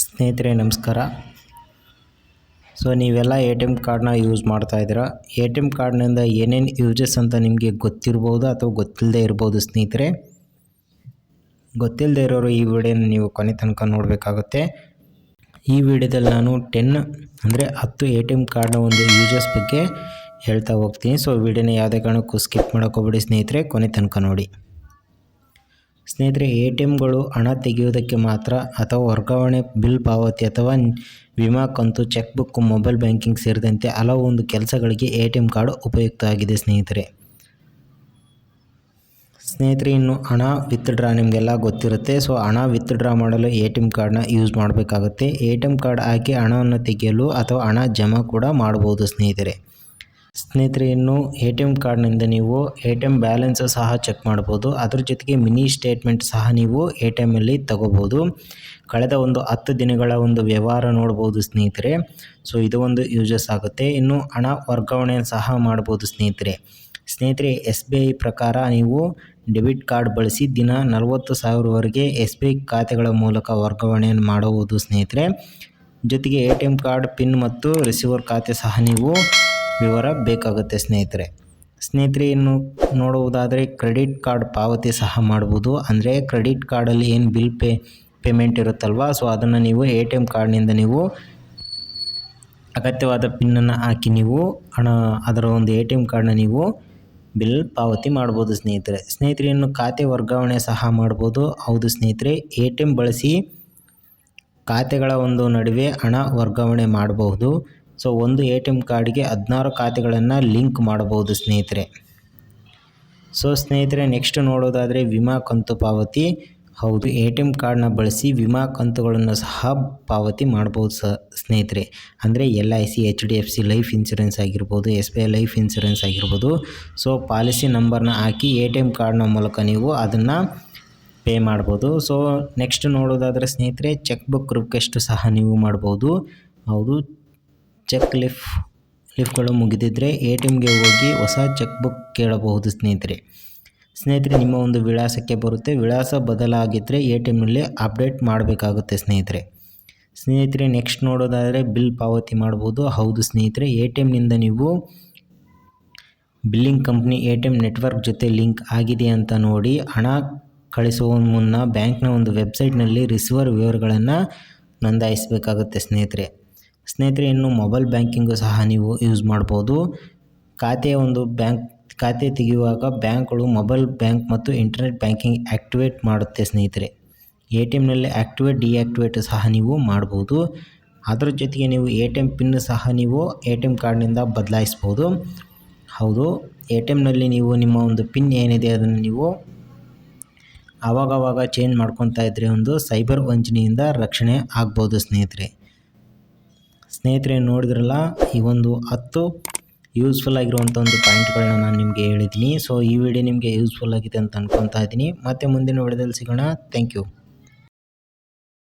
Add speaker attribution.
Speaker 1: ಸ್ನೇಹಿತರೆ, ನಮಸ್ಕಾರ. ಸೊ, ನೀವೆಲ್ಲ ಎ ಟಿ ಎಂ ಕಾರ್ಡ್ನ ಯೂಸ್ ಮಾಡ್ತಾ ಇದ್ದೀರಾ? ಎ ಟಿ ಎಂ ಕಾರ್ಡ್ನಿಂದ ಏನೇನು ಯೂಸಸ್ ಅಂತ ನಿಮಗೆ ಗೊತ್ತಿರ್ಬೋದು ಅಥವಾ ಗೊತ್ತಿಲ್ಲದೆ ಇರ್ಬೋದು ಸ್ನೇಹಿತರೆ? ಗೊತ್ತಿಲ್ಲದೆ ಇರೋರು ಈ ವಿಡಿಯೋನ ನೀವು ಕೊನೆ ತನಕ ನೋಡಬೇಕಾಗುತ್ತೆ. ಈ ವಿಡಿಯೋದಲ್ಲಿ ನಾನು ಟೆನ್ ಅಂದರೆ ಹತ್ತು ಎ ಟಿ ಎಂ ಕಾರ್ಡ್ನ ಒಂದು ಯೂಸಸ್ ಬಗ್ಗೆ ಹೇಳ್ತಾ ಹೋಗ್ತೀನಿ. ಸೊ, ವಿಡಿಯೋನ ಯಾವುದೇ ಕಾರಣಕ್ಕೂ ಸ್ಕಿಪ್ ಮಾಡೋಕ್ಕೋಗ್ಬೇಡಿ ಸ್ನೇಹಿತರೆ. ಕೊನೆ ತನಕ ನೋಡಿ. ಸ್ನೇಹಿತರೆ, ಎ ಟಿ ಎಮ್ಗಳು ಹಣ ತೆಗೆಯುವುದಕ್ಕೆ ಮಾತ್ರ ಅಥವಾ ವರ್ಗಾವಣೆ ಬಿಲ್ ಪಾವತಿ ಅಥವಾ ವಿಮಾ ಕಂತು, ಚೆಕ್ ಬುಕ್, ಮೊಬೈಲ್ ಬ್ಯಾಂಕಿಂಗ್ ಸೇರಿದಂತೆ ಹಲವು ಒಂದು ಕೆಲಸಗಳಿಗೆ ಎ ಟಿ ಎಂ ಕಾರ್ಡ್ ಉಪಯುಕ್ತ ಆಗಿದೆ ಸ್ನೇಹಿತರೆ. ಸ್ನೇಹಿತರೆ, ಇನ್ನು ಹಣ ವಿತ್ಡ್ರಾ ನಿಮಗೆಲ್ಲ ಗೊತ್ತಿರುತ್ತೆ. ಸೊ ಹಣ ವಿತ್ಡ್ರಾ ಮಾಡಲು ಎ ಟಿ ಎಂ ಕಾರ್ಡ್ನ ಯೂಸ್ ಮಾಡಬೇಕಾಗುತ್ತೆ. ಎ ಟಿ ಎಂ ಕಾರ್ಡ್ ಹಾಕಿ ಹಣವನ್ನು ತೆಗೆಯಲು ಅಥವಾ ಹಣ ಜಮಾ ಕೂಡ ಮಾಡ್ಬೋದು ಸ್ನೇಹಿತರೆ. ಸ್ನೇಹಿತರೆ ಇನ್ನು ಎ ಟಿ ಎಂ ಕಾರ್ಡ್ನಿಂದ ನೀವು ಎ ಟಿ ಎಂ ಬ್ಯಾಲೆನ್ಸ್ ಸಹ ಚೆಕ್ ಮಾಡ್ಬೋದು. ಅದ್ರ ಜೊತೆಗೆ ಮಿನಿ ಸ್ಟೇಟ್ಮೆಂಟ್ ಸಹ ನೀವು ಎ ಟಿ ಎಮ್ಮಲ್ಲಿ ತಗೋಬೋದು. ಕಳೆದ ಒಂದು ಹತ್ತು ದಿನಗಳ ಒಂದು ವ್ಯವಹಾರ ನೋಡ್ಬೋದು ಸ್ನೇಹಿತರೆ. ಸೊ, ಇದು ಒಂದು ಯೂಸಸ್ ಆಗುತ್ತೆ. ಇನ್ನು ಹಣ ವರ್ಗಾವಣೆ ಸಹ ಮಾಡ್ಬೋದು ಸ್ನೇಹಿತರೆ. ಸ್ನೇಹಿತರೆ, ಎಸ್ ಬಿ ಐ ಪ್ರಕಾರ ನೀವು ಡೆಬಿಟ್ ಕಾರ್ಡ್ ಬಳಸಿ ದಿನ ನಲವತ್ತು ಸಾವಿರವರೆಗೆ ಎಸ್ ಬಿ ಐ ಖಾತೆಗಳ ಮೂಲಕ ವರ್ಗಾವಣೆಯನ್ನು ಮಾಡುವುದು ಸ್ನೇಹಿತರೆ. ಜೊತೆಗೆ A T M card PIN ಮತ್ತು ರಿಸೀವರ್ ಖಾತೆ ಸಹ ನೀವು ವಿವರ ಬೇಕಾಗುತ್ತೆ ಸ್ನೇಹಿತರೆ. ಸ್ನೇಹಿತರೆ ಇನ್ನು ನೋಡುವುದಾದರೆ ಕ್ರೆಡಿಟ್ ಕಾರ್ಡ್ ಪಾವತಿ ಸಹ ಮಾಡ್ಬೋದು. ಅಂದರೆ ಕ್ರೆಡಿಟ್ ಕಾರ್ಡಲ್ಲಿ ಏನು ಬಿಲ್ ಪೇ, ಪೇಮೆಂಟ್ ಇರುತ್ತಲ್ವ? ಸೊ ಅದನ್ನು ನೀವು ಎ ಟಿ ಎಂ ಕಾರ್ಡ್ನಿಂದ ನೀವು ಅಗತ್ಯವಾದ ಪಿನ್ನನ್ನು ಹಾಕಿ ನೀವು ಹಣ, ಅದರ ಒಂದು ಎ ಟಿ ಎಂ ಕಾರ್ಡನ್ನ ನೀವು ಬಿಲ್ ಪಾವತಿ ಮಾಡ್ಬೋದು ಸ್ನೇಹಿತರೆ. ಸ್ನೇಹಿತರೆ ಇನ್ನು ಖಾತೆ ವರ್ಗಾವಣೆ ಸಹ ಮಾಡ್ಬೋದು. ಹೌದು ಸ್ನೇಹಿತರೆ, ಎ ಟಿ ಎಂ ಬಳಸಿ ಖಾತೆಗಳ ಒಂದು ನಡುವೆ ಹಣ ವರ್ಗಾವಣೆ ಮಾಡಬಹುದು ಸೊ ಒಂದು ಎ ಟಿ ಎಂ ಕಾರ್ಡ್ಗೆ ಹದಿನಾರು ಖಾತೆಗಳನ್ನು ಲಿಂಕ್ ಮಾಡಬಹುದು ಸ್ನೇಹಿತರೆ. ಸೊ ಸ್ನೇಹಿತರೆ, ನೆಕ್ಸ್ಟ್ ನೋಡೋದಾದರೆ ವಿಮಾ ಕಂತು ಪಾವತಿ. ಹೌದು, ಎ ಟಿ ಎಂ ಕಾರ್ಡ್ನ ಬಳಸಿ ವಿಮಾ ಕಂತುಗಳನ್ನು ಸಹ ಪಾವತಿ ಮಾಡ್ಬೋದು ಸ, ಸ್ನೇಹಿತರೆ. ಅಂದರೆ L I C, H D F C, life insurance ಆಗಿರ್ಬೋದು, S B I life insurance ಆಗಿರ್ಬೋದು. ಸೊ ಪಾಲಿಸಿ ನಂಬರ್ನ ಹಾಕಿ ಎ ಟಿ ಎಂ ಕಾರ್ಡ್ನ ಮೂಲಕ ನೀವು ಅದನ್ನು ಪೇ ಮಾಡ್ಬೋದು ಸೊ ನೆಕ್ಸ್ಟ್ ನೋಡೋದಾದರೆ ಸ್ನೇಹಿತರೆ, ಚೆಕ್ ಬುಕ್ ರಿಕ್ವೆಸ್ಟ್ ಸಹ ನೀವು ಮಾಡ್ಬೋದು ಹೌದು ಚೆಕ್ ಲಿಫ್, ಲಿಫ್ಟ್ಗಳು ಮುಗಿದಿದ್ದರೆ ಎ ಟಿ ಎಮ್ಗೆ ಹೋಗಿ ಹೊಸ ಚೆಕ್ ಬುಕ್ ಕೇಳಬಹುದು ಸ್ನೇಹಿತರೆ. ಸ್ನೇಹಿತರೆ, ನಿಮ್ಮ ಒಂದು ವಿಳಾಸಕ್ಕೆ ಬರುತ್ತೆ. ವಿಳಾಸ ಬದಲಾಗಿದ್ದರೆ ಎ ಟಿ ಎಮ್ನಲ್ಲಿ ಅಪ್ಡೇಟ್ ಮಾಡಬೇಕಾಗುತ್ತೆ ಸ್ನೇಹಿತರೆ. ಸ್ನೇಹಿತರೆ, ನೆಕ್ಸ್ಟ್ ನೋಡೋದಾದರೆ ಬಿಲ್ ಪಾವತಿ ಮಾಡ್ಬೋದು. ಹೌದು ಸ್ನೇಹಿತರೆ ಎ ಟಿ ಎಮ್ನಿಂದ ನೀವು billing company A T M network ಜೊತೆ ಲಿಂಕ್ ಆಗಿದೆ ಅಂತ ನೋಡಿ ಹಣ ಕಳಿಸುವ ಮುನ್ನ ಬ್ಯಾಂಕ್ನ ಒಂದು ವೆಬ್ಸೈಟ್ನಲ್ಲಿ ರಿಸೀವರ್ ವಿವರಗಳನ್ನು ನೋಂದಾಯಿಸಬೇಕಾಗುತ್ತೆ ಸ್ನೇಹಿತರೆ. ಸ್ನೇಹಿತರೆ ಇನ್ನು ಮೊಬೈಲ್ ಬ್ಯಾಂಕಿಂಗು ಸಹ ನೀವು ಯೂಸ್ ಮಾಡ್ಬೋದು. ಖಾತೆಯ ಒಂದು ಬ್ಯಾಂಕ್ ಖಾತೆ ತೆಗೆಯುವಾಗ ಬ್ಯಾಂಕ್ಗಳು ಮೊಬೈಲ್ ಬ್ಯಾಂಕ್ ಮತ್ತು ಇಂಟರ್ನೆಟ್ ಬ್ಯಾಂಕಿಂಗ್ ಆ್ಯಕ್ಟಿವೇಟ್ ಮಾಡುತ್ತೆ ಸ್ನೇಹಿತರೆ. ಎ ಟಿ ಎಮ್ನಲ್ಲಿ ಆ್ಯಕ್ಟಿವೇಟ್ ಡಿಆ್ಯಕ್ಟಿವೇಟ್ ಸಹ ನೀವು ಮಾಡ್ಬೋದು. ಅದರ ಜೊತೆಗೆ ನೀವು ಎ ಟಿ ಎಂ ಪಿನ್ ಸಹ ನೀವು ಎ ಟಿ ಎಂ ಕಾರ್ಡ್ನಿಂದ ಬದಲಾಯಿಸ್ಬೋದು. ಹೌದು ಎ ಟಿ ಎಮ್ನಲ್ಲಿ ನೀವು ನಿಮ್ಮ ಒಂದು ಪಿನ್ ಏನಿದೆ ಅದನ್ನು ನೀವು ಆವಾಗವಾಗ ಚೇಂಜ್ ಮಾಡ್ಕೊತಾ ಇದ್ದರೆ ಒಂದು ಸೈಬರ್ ವಂಚನೆಯಿಂದ ರಕ್ಷಣೆ ಆಗ್ಬೋದು ಸ್ನೇಹಿತರೆ. ಸ್ನೇಹಿತರೆ ನೋಡಿದ್ರಲ್ಲ, ಈ ಒಂದು ಹತ್ತು ಯೂಸ್ಫುಲ್ ಆಗಿರುವಂಥ ಒಂದು ಪಾಯಿಂಟ್ಗಳನ್ನ ನಾನು ನಿಮಗೆ ಹೇಳಿದ್ದೀನಿ. ಸೊ ಈ ವಿಡಿಯೋ ನಿಮಗೆ ಯೂಸ್ಫುಲ್ ಆಗಿದೆ ಅಂತ ಅನ್ಕೊತಾ ಇದ್ದೀನಿ. ಮತ್ತೆ ಮುಂದಿನ ವಿಡಿಯೋದಲ್ಲಿ ಸಿಗೋಣ. Thank you